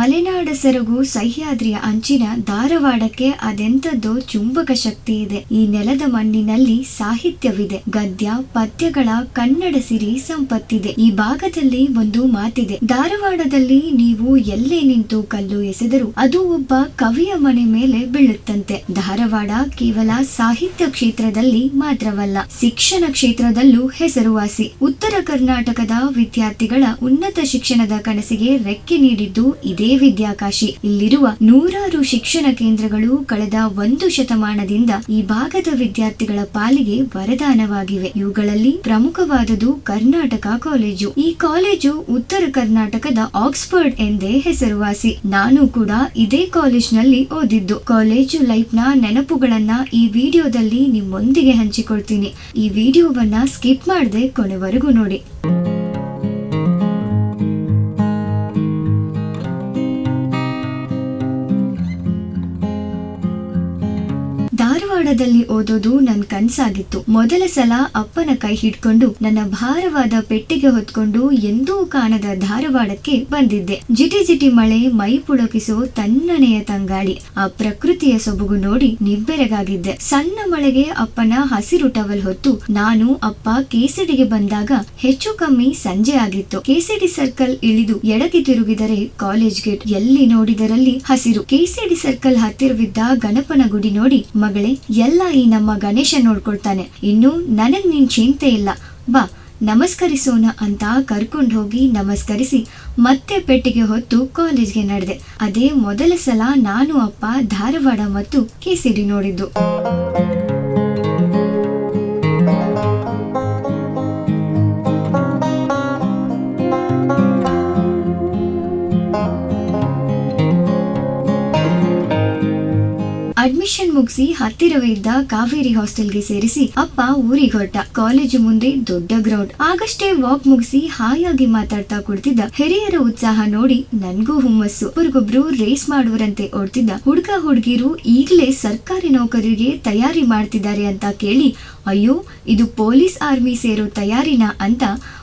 ಮಲೆನಾಡ ಸೆರಗು ಸಹ್ಯಾದ್ರಿಯ ಅಂಚಿನ ಧಾರವಾಡಕ್ಕೆ ಅದೆಂತದ್ದೋ ಚುಂಬಕ ಶಕ್ತಿ ಇದೆ. ಈ ನೆಲದ ಮಣ್ಣಿನಲ್ಲಿ ಸಾಹಿತ್ಯವಿದೆ. ಗದ್ಯ, ಪದ್ಯಗಳ ಕನ್ನಡ ಸಿರಿ ಸಂಪತ್ತಿದೆ. ಈ ಭಾಗದಲ್ಲಿ ಒಂದು ಮಾತಿದೆ. ಧಾರವಾಡದಲ್ಲಿ ನೀವು ಎಲ್ಲೇ ನಿಂತು ಕಲ್ಲು ಎಸೆದರು ಅದು ಒಬ್ಬ ಕವಿಯ ಮನೆ ಮೇಲೆ ಬೀಳುತ್ತಂತೆ. ಧಾರವಾಡ ಕೇವಲ ಸಾಹಿತ್ಯ ಕ್ಷೇತ್ರದಲ್ಲಿ ಮಾತ್ರವಲ್ಲ, ಶಿಕ್ಷಣ ಕ್ಷೇತ್ರದಲ್ಲೂ ಹೆಸರುವಾಸಿ ಉತ್ತರ ಕರ್ನಾಟಕದ ವಿದ್ಯಾರ್ಥಿಗಳ ಉನ್ನತ ಶಿಕ್ಷಣದ ಕನಸಿಗೆ ರೆಕ್ಕೆ ನೀಡಿದ್ದು ಇದೇ ವಿದ್ಯಾಕಾಶಿ. ಇಲ್ಲಿರುವ ನೂರಾರು ಶಿಕ್ಷಣ ಕೇಂದ್ರಗಳು ಕಳೆದ ಒಂದು ಶತಮಾನದಿಂದ ಈ ಭಾಗದ ವಿದ್ಯಾರ್ಥಿಗಳ ಪಾಲಿಗೆ ವರದಾನವಾಗಿವೆ. ಇವುಗಳಲ್ಲಿ ಪ್ರಮುಖವಾದದು ಕರ್ನಾಟಕ ಕಾಲೇಜು. ಈ ಕಾಲೇಜು ಉತ್ತರ ಕರ್ನಾಟಕದ ಆಕ್ಸ್ಫರ್ಡ್ ಎಂದೇ ಹೆಸರುವಾಸಿ. ನಾನು ಕೂಡ ಇದೇ ಕಾಲೇಜ್ನಲ್ಲಿ ಓದಿದ್ದು. ಕಾಲೇಜು ಲೈಫ್ನ ನೆನಪುಗಳನ್ನ ಈ ವಿಡಿಯೋದಲ್ಲಿ ನಿಮ್ಮೊಂದಿಗೆ ಹಂಚಿಕೊಳ್ತೀನಿ. ಈ ವಿಡಿಯೋವನ್ನ ಸ್ಕಿಪ್ ಮಾಡದೆ ಕೊನೆವರೆಗೂ ನೋಡಿ. ಧಾರವಾಡದಲ್ಲಿ ಓದೋದು ನನ್ ಕನ್ಸಾಗಿತ್ತು. ಮೊದಲ ಸಲ ಅಪ್ಪನ ಕೈ ಹಿಡ್ಕೊಂಡು ನನ್ನ ಭಾರವಾದ ಪೆಟ್ಟಿಗೆ ಹೊತ್ಕೊಂಡು ಎಂದೂ ಕಾಣದ ಧಾರವಾಡಕ್ಕೆ ಬಂದಿದ್ದೆ. ಜಿಟಿ ಜಿಟಿ ಮಳೆ ಮೈ ಪುಳಕಿಸೋ ತನ್ನನೆಯ ತಂಗಾಳಿ ಆ ಪ್ರಕೃತಿಯ ಸೊಬಗು ನೋಡಿ ನಿಬ್ಬೆರಗಾಗಿದ್ದೆ. ಸಣ್ಣ ಮಳೆಗೆ ಅಪ್ಪನ ಹಸಿರು ಟವಲ್ ಹೊತ್ತು ನಾನು ಅಪ್ಪ ಕೇಸಡಿಗೆ ಬಂದಾಗ ಹೆಚ್ಚು ಕಮ್ಮಿ ಸಂಜೆ ಆಗಿತ್ತು. ಕೇಸಡಿ ಸರ್ಕಲ್ ಇಳಿದು ಎಡಕ್ಕೆ ತಿರುಗಿದರೆ ಕಾಲೇಜ್ ಗೇಟ್, ಎಲ್ಲಿ ನೋಡಿದರಲ್ಲಿ ಹಸಿರು. ಕೇಸಡಿ ಸರ್ಕಲ್ ಹತ್ತಿರವಿದ್ದ ಗಣಪನ ಗುಡಿ ನೋಡಿ ಮಗಳೇ ಎಲ್ಲ ಈ ನಮ್ಮ ಗಣೇಶ ನೋಡ್ಕೊಳ್ತಾನೆ. ಇನ್ನು ನನಗ್ ನಿನ್ ಚಿಂತೆ ಇಲ್ಲ. ಬಾ, ನಮಸ್ಕರಿಸೋಣ ಅಂತ ಕರ್ಕೊಂಡು ಹೋಗಿ ನಮಸ್ಕರಿಸಿ ಮತ್ತೆ ಪೆಟ್ಟಿಗೆ ಹೊತ್ತು ಕಾಲೇಜ್ಗೆ ನಡೆದೆ. ಅದೇ ಮೊದಲ ಸಲ ನಾನು ಅಪ್ಪ ಧಾರವಾಡ ಮತ್ತು ಕೇಸಿಡಿ ನೋಡಿದ್ದು. ಅಡ್ಮಿಷನ್ ಮುಗಿಸಿ ಹತ್ತಿರವೇ ಇದ್ದ ಕಾವೇರಿ ಹಾಸ್ಟೆಲ್ಗೆ ಸೇರಿಸಿ ಅಪ್ಪ ಊರಿಗೆ ಹೊರಟ. ಕಾಲೇಜು ಮುಂದೆ ದೊಡ್ಡ ಗ್ರೌಂಡ್. ಆಗಷ್ಟೇ ವಾಕ್ ಮುಗಿಸಿ ಹಾಯಾಗಿ ಮಾತಾಡ್ತಾ ಕೊಡ್ತಿದ್ದ ಹಿರಿಯರ ಉತ್ಸಾಹ ನೋಡಿ ನನ್ಗೂ ಹುಮ್ಮಸ್ಸು. ಒಬ್ರಿಗೊಬ್ರು ರೇಸ್ ಮಾಡುವರಂತೆ ಓಡ್ತಿದ್ದ ಹುಡುಗ ಹುಡುಗಿರು ಈಗಲೇ ಸರ್ಕಾರಿ ನೌಕರಿಗೆ ತಯಾರಿ ಮಾಡ್ತಿದ್ದಾರೆ ಅಂತ ಕೇಳಿ ಅಯ್ಯೋ, ಇದು ಪೊಲೀಸ್ ಆರ್ಮಿ ಸೇರೋ ತಯಾರಿನ ಅಂತ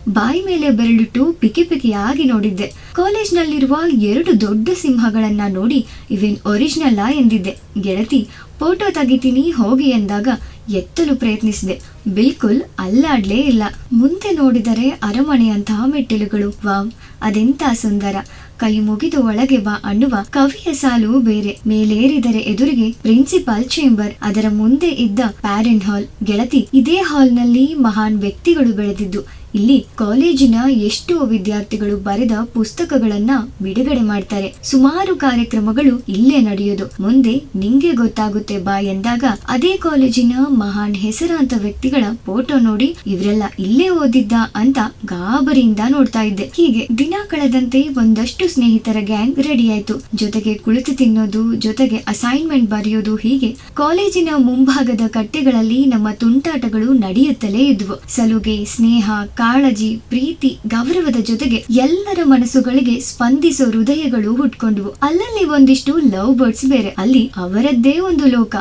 ಬಾಯಿ ಮೇಲೆ ಬೆರಳಿಟ್ಟು ಪಿಕಿ ಪಿಕಿಯಾಗಿ ನೋಡಿದ್ದೆ. ಕಾಲೇಜ್ನಲ್ಲಿರುವ ಎರಡು ದೊಡ್ಡ ಸಿಂಹಗಳನ್ನ ನೋಡಿ ಇವೇನ್ ಒರಿಜಿನಲ್ಲ ಎಂದಿದ್ದೆ. ಗೆಳತಿ, ಫೋಟೋ ತೆಗಿತೀನಿ, ಹೋಗಿ ಎಂದಾಗ ಎತ್ತಲು ಪ್ರಯತ್ನಿಸಿದೆ. ಬಿಲ್ಕುಲ್ ಅಲ್ಲಾಡ್ಲೇ ಇಲ್ಲ. ಮುಂದೆ ನೋಡಿದರೆ ಅರಮನೆಯಂತಹ ಮೆಟ್ಟಿಲುಗಳು. ವಾವ್, ಅದೆಂತ ಸುಂದರ. ಕೈ ಮುಗಿದು ಒಳಗೆ ಬಾ ಅನ್ನುವ ಕವಿಯ ಸಾಲು ಬೇರೆ. ಮೇಲೇರಿದರೆ ಎದುರಿಗೆ ಪ್ರಿನ್ಸಿಪಾಲ್ ಚೇಂಬರ್. ಅದರ ಮುಂದೆ ಇದ್ದ ಪ್ಯಾರೆಂಟ್ ಹಾಲ್. ಗೆಳತಿ, ಇದೇ ಹಾಲ್ನಲ್ಲಿ ಮಹಾನ್ ವ್ಯಕ್ತಿಗಳು ಬೆಳೆದಿದ್ದು. ಇಲ್ಲಿ ಕಾಲೇಜಿನ ಎಷ್ಟೋ ವಿದ್ಯಾರ್ಥಿಗಳು ಬರೆದ ಪುಸ್ತಕಗಳನ್ನ ಬಿಡುಗಡೆ ಮಾಡ್ತಾರೆ. ಸುಮಾರು ಕಾರ್ಯಕ್ರಮಗಳು ಇಲ್ಲೇ ನಡೆಯೋದು. ಮುಂದೆ ನಿಂಗೆ ಗೊತ್ತಾಗುತ್ತೆ ಬಾ ಎಂದಾಗ ಅದೇ ಕಾಲೇಜಿನ ಮಹಾನ್ ಹೆಸರಾಂತ ವ್ಯಕ್ತಿಗಳ ಫೋಟೋ ನೋಡಿ ಇವರೆಲ್ಲ ಇಲ್ಲೇ ಓದಿದ್ದ ಅಂತ ಗಾಬರಿಯಿಂದ ನೋಡ್ತಾ ಇದ್ದೆ. ಹೀಗೆ ದಿನ ಕಳೆದಂತೆ ಒಂದಷ್ಟು ಸ್ನೇಹಿತರ ಗ್ಯಾಂಗ್ ರೆಡಿ ಆಯ್ತು. ಜೊತೆಗೆ ಕುಳಿತು ತಿನ್ನೋದು, ಜೊತೆಗೆ ಅಸೈನ್ಮೆಂಟ್ ಬರೆಯೋದು ಹೀಗೆ ಕಾಲೇಜಿನ ಮುಂಭಾಗದ ಕಟ್ಟೆಗಳಲ್ಲಿ ನಮ್ಮ ತುಂಟಾಟಗಳು ನಡೆಯುತ್ತಲೇ ಇದ್ವು. ಸಲುಗೆ, ಸ್ನೇಹ ಕಾಳಜಿ, ಪ್ರೀತಿ, ಗೌರವದ ಜೊತೆಗೆ ಎಲ್ಲರ ಮನಸ್ಸುಗಳಿಗೆ ಸ್ಪಂದಿಸೋ ಹೃದಯಗಳು ಹುಟ್ಕೊಂಡ್ವು. ಅಲ್ಲಲ್ಲಿ ಒಂದಿಷ್ಟು ಲವ್ ಬರ್ಡ್ಸ್ ಬೇರೆ, ಅಲ್ಲಿ ಅವರದ್ದೇ ಒಂದು ಲೋಕ.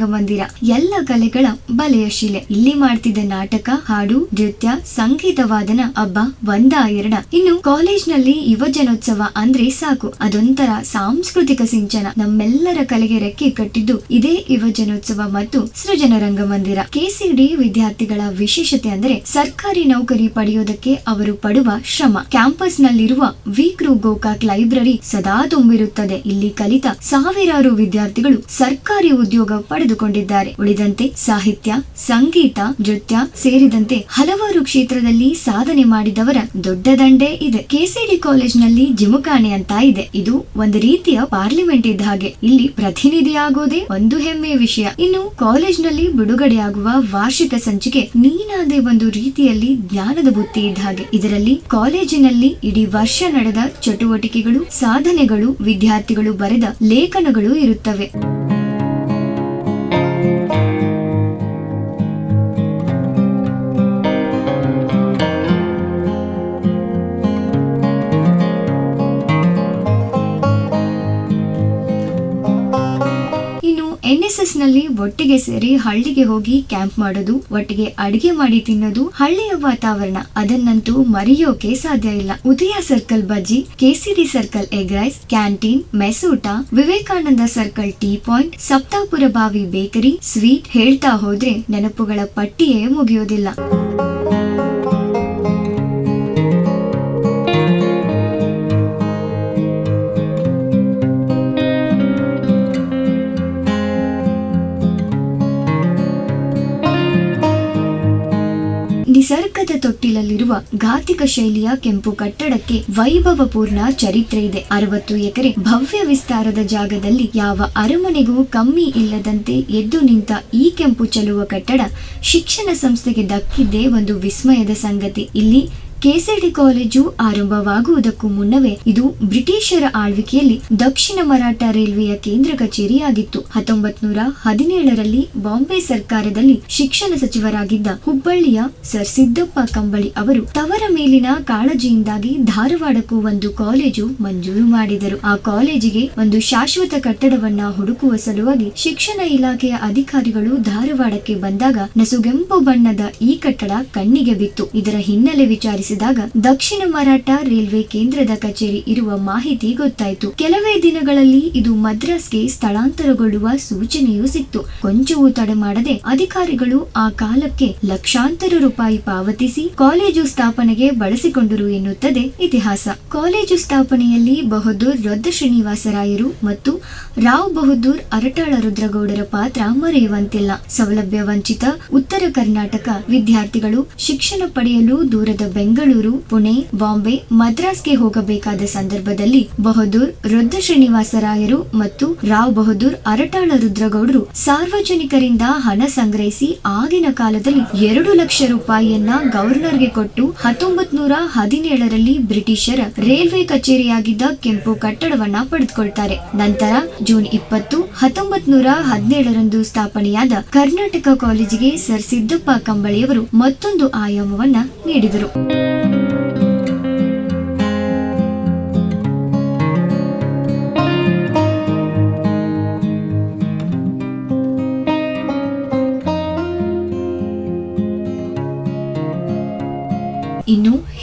ರಂಗಮಂದಿರ. ಎಲ್ಲ ಕಲೆಗಳ ಬಲೆಯ ಶಿಲೆ. ಇಲ್ಲಿ ಮಾಡ್ತಿದ್ದ ನಾಟಕ, ಹಾಡು, ನೃತ್ಯ ಸಂಗೀತ ವಾದನ ಹಬ್ಬ ಒಂದ ಎರಡ ಇನ್ನು ಕಾಲೇಜ್ನಲ್ಲಿ ಯುವಜನೋತ್ಸವ ಅಂದ್ರೆ ಸಾಕು. ಅದೊಂಥರ ಸಾಂಸ್ಕೃತಿಕ ಸಿಂಚನ. ನಮ್ಮೆಲ್ಲರ ಕಲೆಗೆ ರೆಕ್ಕೆ ಕಟ್ಟಿದ್ದು ಇದೇ ಯುವಜನೋತ್ಸವ ಮತ್ತು ಸೃಜನ ರಂಗಮಂದಿರ. ಕೆಸಿಡಿ ವಿದ್ಯಾರ್ಥಿಗಳ ವಿಶೇಷತೆ ಅಂದ್ರೆ ಸರ್ಕಾರಿ ನೌಕರಿ ಪಡೆಯೋದಕ್ಕೆ ಅವರು ಪಡುವ ಶ್ರಮ. ಕ್ಯಾಂಪಸ್ ನಲ್ಲಿರುವ ವಿಕ್ರು ಗೋಕಾಕ್ ಲೈಬ್ರರಿ ಸದಾ ತುಂಬಿರುತ್ತದೆ. ಇಲ್ಲಿ ಕಲಿತ ಸಾವಿರಾರು ವಿದ್ಯಾರ್ಥಿಗಳು ಸರ್ಕಾರಿ ಉದ್ಯೋಗ ಪಡೆದು ಪಡೆದುಕೊಂಡಿದ್ದಾರೆ ಉಳಿದಂತೆ ಸಾಹಿತ್ಯ, ಸಂಗೀತ, ನೃತ್ಯ ಸೇರಿದಂತೆ ಹಲವಾರು ಕ್ಷೇತ್ರದಲ್ಲಿ ಸಾಧನೆ ಮಾಡಿದವರ ದೊಡ್ಡ ದಂಡೆ ಇದೆ. ಕೆಸಿಡಿ ಕಾಲೇಜ್ನಲ್ಲಿ ಜಿಮುಖಾನೆ ಅಂತ ಇದೆ. ಇದು ಒಂದು ರೀತಿಯ ಪಾರ್ಲಿಮೆಂಟ್ ಇದ್ದ ಹಾಗೆ. ಇಲ್ಲಿ ಪ್ರತಿನಿಧಿಯಾಗೋದೇ ಒಂದು ಹೆಮ್ಮೆಯ ವಿಷಯ. ಇನ್ನು ಕಾಲೇಜ್ನಲ್ಲಿ ಬಿಡುಗಡೆಯಾಗುವ ವಾರ್ಷಿಕ ಸಂಚಿಕೆ ನೀನಾದೇ ಒಂದು ರೀತಿಯಲ್ಲಿ ಜ್ಞಾನದ ಬುತ್ತಿ ಇದ್ದ ಹಾಗೆ. ಇದರಲ್ಲಿ ಕಾಲೇಜಿನಲ್ಲಿ ಇಡೀ ವರ್ಷ ನಡೆದ ಚಟುವಟಿಕೆಗಳು, ಸಾಧನೆಗಳು, ವಿದ್ಯಾರ್ಥಿಗಳು ಬರೆದ ಲೇಖನಗಳು ಇರುತ್ತವೆ. ನಲ್ಲಿ ಒಟ್ಟಿಗೆ ಸೇರಿ ಹಳ್ಳಿಗೆ ಹೋಗಿ ಕ್ಯಾಂಪ್ ಮಾಡೋದು, ಒಟ್ಟಿಗೆ ಅಡಿಗೆ ಮಾಡಿ ತಿನ್ನೋದು ಹಳ್ಳಿಯ ವಾತಾವರಣ. ಅದನ್ನಂತೂ ಮರೆಯೋಕೆ ಸಾಧ್ಯ ಇಲ್ಲ. ಉದಯ ಸರ್ಕಲ್ ಬಜ್ಜಿ KCD circle egg rice canteen ಮೆಸೂಟ, Vivekananda circle tea point Saptapura ಬಾವಿ ಬೇಕರಿ ಸ್ವೀಟ್ ಹೇಳ್ತಾ ಹೋದ್ರೆ ನೆನಪುಗಳ ಪಟ್ಟಿಯೇ ಮುಗಿಯೋದಿಲ್ಲ. ನಿಸರ್ಗದ ತೊಟ್ಟಿಲಲ್ಲಿರುವ ಘಾತಿಕ ಶೈಲಿಯ ಕೆಂಪು ಕಟ್ಟಡಕ್ಕೆ ವೈಭವಪೂರ್ಣ ಚರಿತ್ರೆ ಇದೆ. ಅರವತ್ತು ಎಕರೆ ಭವ್ಯ ವಿಸ್ತಾರದ ಜಾಗದಲ್ಲಿ ಯಾವ ಅರಮನೆಗೂ ಕಮ್ಮಿ ಇಲ್ಲದಂತೆ ಎದ್ದು ನಿಂತ ಈ ಕೆಂಪು ಚೆಲುವ ಕಟ್ಟಡ ಶಿಕ್ಷಣ ಸಂಸ್ಥೆಗೆ ದಕ್ಕಿದ್ದೇ ಒಂದು ವಿಸ್ಮಯದ ಸಂಗತಿ. ಇಲ್ಲಿ ಕೆಸಿಡಿ ಕಾಲೇಜು ಆರಂಭವಾಗುವುದಕ್ಕೂ ಮುನ್ನವೇ ಇದು ಬ್ರಿಟಿಷರ ಆಳ್ವಿಕೆಯಲ್ಲಿ ದಕ್ಷಿಣ ಮರಾಠ ರೈಲ್ವೆಯ ಕೇಂದ್ರ ಕಚೇರಿಯಾಗಿತ್ತು. ಹತ್ತೊಂಬತ್ ನೂರ ಹದಿನೇಳರಲ್ಲಿ ಬಾಂಬೆ ಸರ್ಕಾರದಲ್ಲಿ ಶಿಕ್ಷಣ ಸಚಿವರಾಗಿದ್ದ ಹುಬ್ಬಳ್ಳಿಯ ಸರ್ ಸಿದ್ದಪ್ಪ ಕಂಬಳಿ ಅವರು ತವರ ಮೇಲಿನ ಕಾಳಜಿಯಿಂದಾಗಿ ಧಾರವಾಡಕ್ಕೂ ಒಂದು ಕಾಲೇಜು ಮಂಜೂರು ಮಾಡಿದರು. ಆ ಕಾಲೇಜಿಗೆ ಒಂದು ಶಾಶ್ವತ ಕಟ್ಟಡವನ್ನ ಹುಡುಕುವ ಸಲುವಾಗಿ ಶಿಕ್ಷಣ ಇಲಾಖೆಯ ಅಧಿಕಾರಿಗಳು ಧಾರವಾಡಕ್ಕೆ ಬಂದಾಗ ನಸುಗೆಂಪು ಬಣ್ಣದ ಈ ಕಟ್ಟಡ ಕಣ್ಣಿಗೆ ಬಿತ್ತು. ಇದರ ಹಿನ್ನೆಲೆ ವಿಚಾರಿಸಿದಾಗ ದಕ್ಷಿಣ ಮರಾಠ ರೈಲ್ವೆ ಕೇಂದ್ರದ ಕಚೇರಿ ಇರುವ ಮಾಹಿತಿ ಗೊತ್ತಾಯಿತು. ಕೆಲವೇ ದಿನಗಳಲ್ಲಿ ಇದು ಮದ್ರಾಸ್ಗೆ ಸ್ಥಳಾಂತರಗೊಳ್ಳುವ ಸೂಚನೆಯೂ ಸಿಕ್ತು. ಕೊಂಚವೂ ತಡೆ ಮಾಡದೆ ಅಧಿಕಾರಿಗಳು ಆ ಕಾಲಕ್ಕೆ ಲಕ್ಷಾಂತರ ರೂಪಾಯಿ ಪಾವತಿಸಿ ಕಾಲೇಜು ಸ್ಥಾಪನೆಗೆ ಬಳಸಿಕೊಂಡರು ಎನ್ನುತ್ತದೆ ಇತಿಹಾಸ. ಕಾಲೇಜು ಸ್ಥಾಪನೆಯಲ್ಲಿ ಬಹದ್ದೂರ್ ರೊದ್ದ ಶ್ರೀನಿವಾಸರಾಯರು ಮತ್ತು ರಾವ್ ಬಹದ್ದೂರ್ ಅರಟಾಳ ರುದ್ರಗೌಡರ ಪಾತ್ರ ಮರೆಯುವಂತಿಲ್ಲ. ಸೌಲಭ್ಯ ವಂಚಿತ ಉತ್ತರ ಕರ್ನಾಟಕ ವಿದ್ಯಾರ್ಥಿಗಳು ಶಿಕ್ಷಣ ಪಡೆಯಲು ದೂರದ ಬೆಂಗಳೂರು ಪುಣೆ, ಬಾಂಬೆ, ಮದ್ರಾಸ್ಗೆ ಹೋಗಬೇಕಾದ ಸಂದರ್ಭದಲ್ಲಿ ಬಹದ್ದೂರ್ ರುದ್ರ ಶ್ರೀನಿವಾಸರಾಯರು ಮತ್ತು ರಾವ್ ಬಹದ್ದೂರ್ ಅರಟಾಳ ರುದ್ರಗೌಡರು ಸಾರ್ವಜನಿಕರಿಂದ ಹಣ ಸಂಗ್ರಹಿಸಿ ಆಗಿನ ಕಾಲದಲ್ಲಿ ಎರಡು ಲಕ್ಷ ರೂಪಾಯಿಯನ್ನ ಗವರ್ನರ್ಗೆ ಕೊಟ್ಟು ಹತ್ತೊಂಬತ್ ನೂರ ಹದಿನೇಳರಲ್ಲಿ ಬ್ರಿಟಿಷರ ರೈಲ್ವೆ ಕಚೇರಿಯಾಗಿದ್ದ ಕೆಂಪು ಕಟ್ಟಡವನ್ನ ಪಡೆದುಕೊಳ್ತಾರೆ. ನಂತರ ಜೂನ್ ಇಪ್ಪತ್ತು ಹತ್ತೊಂಬತ್ ನೂರ ಹದಿನೇಳರಂದು ಸ್ಥಾಪನೆಯಾದ ಕರ್ನಾಟಕ ಕಾಲೇಜಿಗೆ ಸರ್ ಸಿದ್ದಪ್ಪ ಕಂಬಳಿಯವರು ಮತ್ತೊಂದು ಆಯಾಮವನ್ನ ನೀಡಿದರು. ಇನ್ನು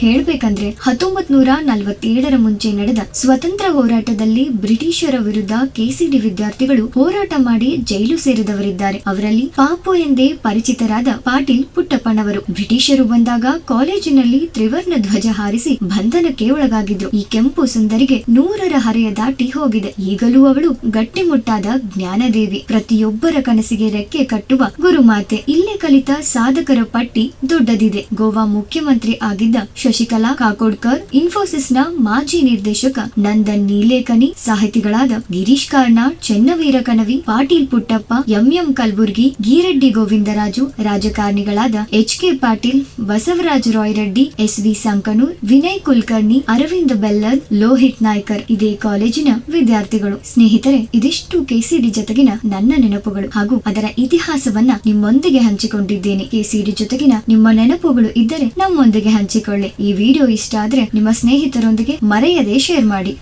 ಹೇಳ್ಬೇಕಂದ್ರೆ ಹತ್ತೊಂಬತ್ ನೂರ ನಲವತ್ತೇಳರ ಮುಂಚೆ ನಡೆದ ಸ್ವತಂತ್ರ ಹೋರಾಟದಲ್ಲಿ ಬ್ರಿಟಿಷರ ವಿರುದ್ಧ ಕೆಸಿಡಿ ವಿದ್ಯಾರ್ಥಿಗಳು ಹೋರಾಟ ಮಾಡಿ ಜೈಲು ಸೇರಿದವರಿದ್ದಾರೆ. ಅವರಲ್ಲಿ ಪಾಪು ಎಂದೇ ಪರಿಚಿತರಾದ ಪಾಟೀಲ್ ಪುಟ್ಟಪ್ಪನವರು. ಬ್ರಿಟಿಷರು ಬಂದಾಗ ಕಾಲೇಜಿನಲ್ಲಿ ತ್ರಿವರ್ಣ ಧ್ವಜ ಹಾರಿಸಿ ಬಂಧನಕ್ಕೆ ಒಳಗಾಗಿದ್ರು. ಈ ಕೆಂಪು ಸುಂದರಿಗೆ ನೂರರ ಹರೆಯ ದಾಟಿ ಹೋಗಿದೆ. ಈಗಲೂ ಅವಳು ಗಟ್ಟಿಮುಟ್ಟಾದ ಜ್ಞಾನದೇವಿ. ಪ್ರತಿಯೊಬ್ಬರ ಕನಸಿಗೆ ರೆಕ್ಕೆ ಕಟ್ಟುವ ಗುರುಮಾತೆ. ಇಲ್ಲೇ ಕಲಿತ ಸಾಧಕರ ಪಟ್ಟಿ ದೊಡ್ಡದಿದೆ. ಗೋವಾ ಮುಖ್ಯಮಂತ್ರಿ ಆಗಿದ್ದ ಶಶಿಕಲಾ ಕಾಕೋಡ್ಕರ್, ಇನ್ಫೋಸಿಸ್ನ ಮಾಜಿ ನಿರ್ದೇಶಕ ನಂದನ್ ನೀಲೇಕನಿ, ಸಾಹಿತಿಗಳಾದ Girish Karnad, Channaveera Kanavi, Patil Puttappa, M M Kalburgi, Geereddy Govindaraju, ರಾಜಕಾರಣಿಗಳಾದ H K Patil, Basavaraja Ray Reddy S V Sankanur, Vinay Kulkarni, Arvind Bellar Lohit Naikar ಇದೇ ಕಾಲೇಜಿನ ವಿದ್ಯಾರ್ಥಿಗಳು. ಸ್ನೇಹಿತರೆ, ಇದಿಷ್ಟು ಕೆಸಿಡಿ ಜೊತೆಗಿನ ನನ್ನ ನೆನಪುಗಳು ಹಾಗೂ ಅದರ ಇತಿಹಾಸವನ್ನ ನಿಮ್ಮೊಂದಿಗೆ ಹಂಚಿಕೊಂಡಿದ್ದೇನೆ. ಕೆಸಿಡಿ ಜೊತೆಗಿನ ನಿಮ್ಮ ನೆನಪುಗಳು ಇದ್ದರೆ ನಮ್ಮೊಂದಿಗೆ ಹಂಚಿಕೊಳ್ಳಿ. ಈ ವಿಡಿಯೋ ಇಷ್ಟ ಆದ್ರೆ ನಿಮ್ಮ ಸ್ನೇಹಿತರೊಂದಿಗೆ ಮರೆಯದೆ ಶೇರ್ ಮಾಡಿ.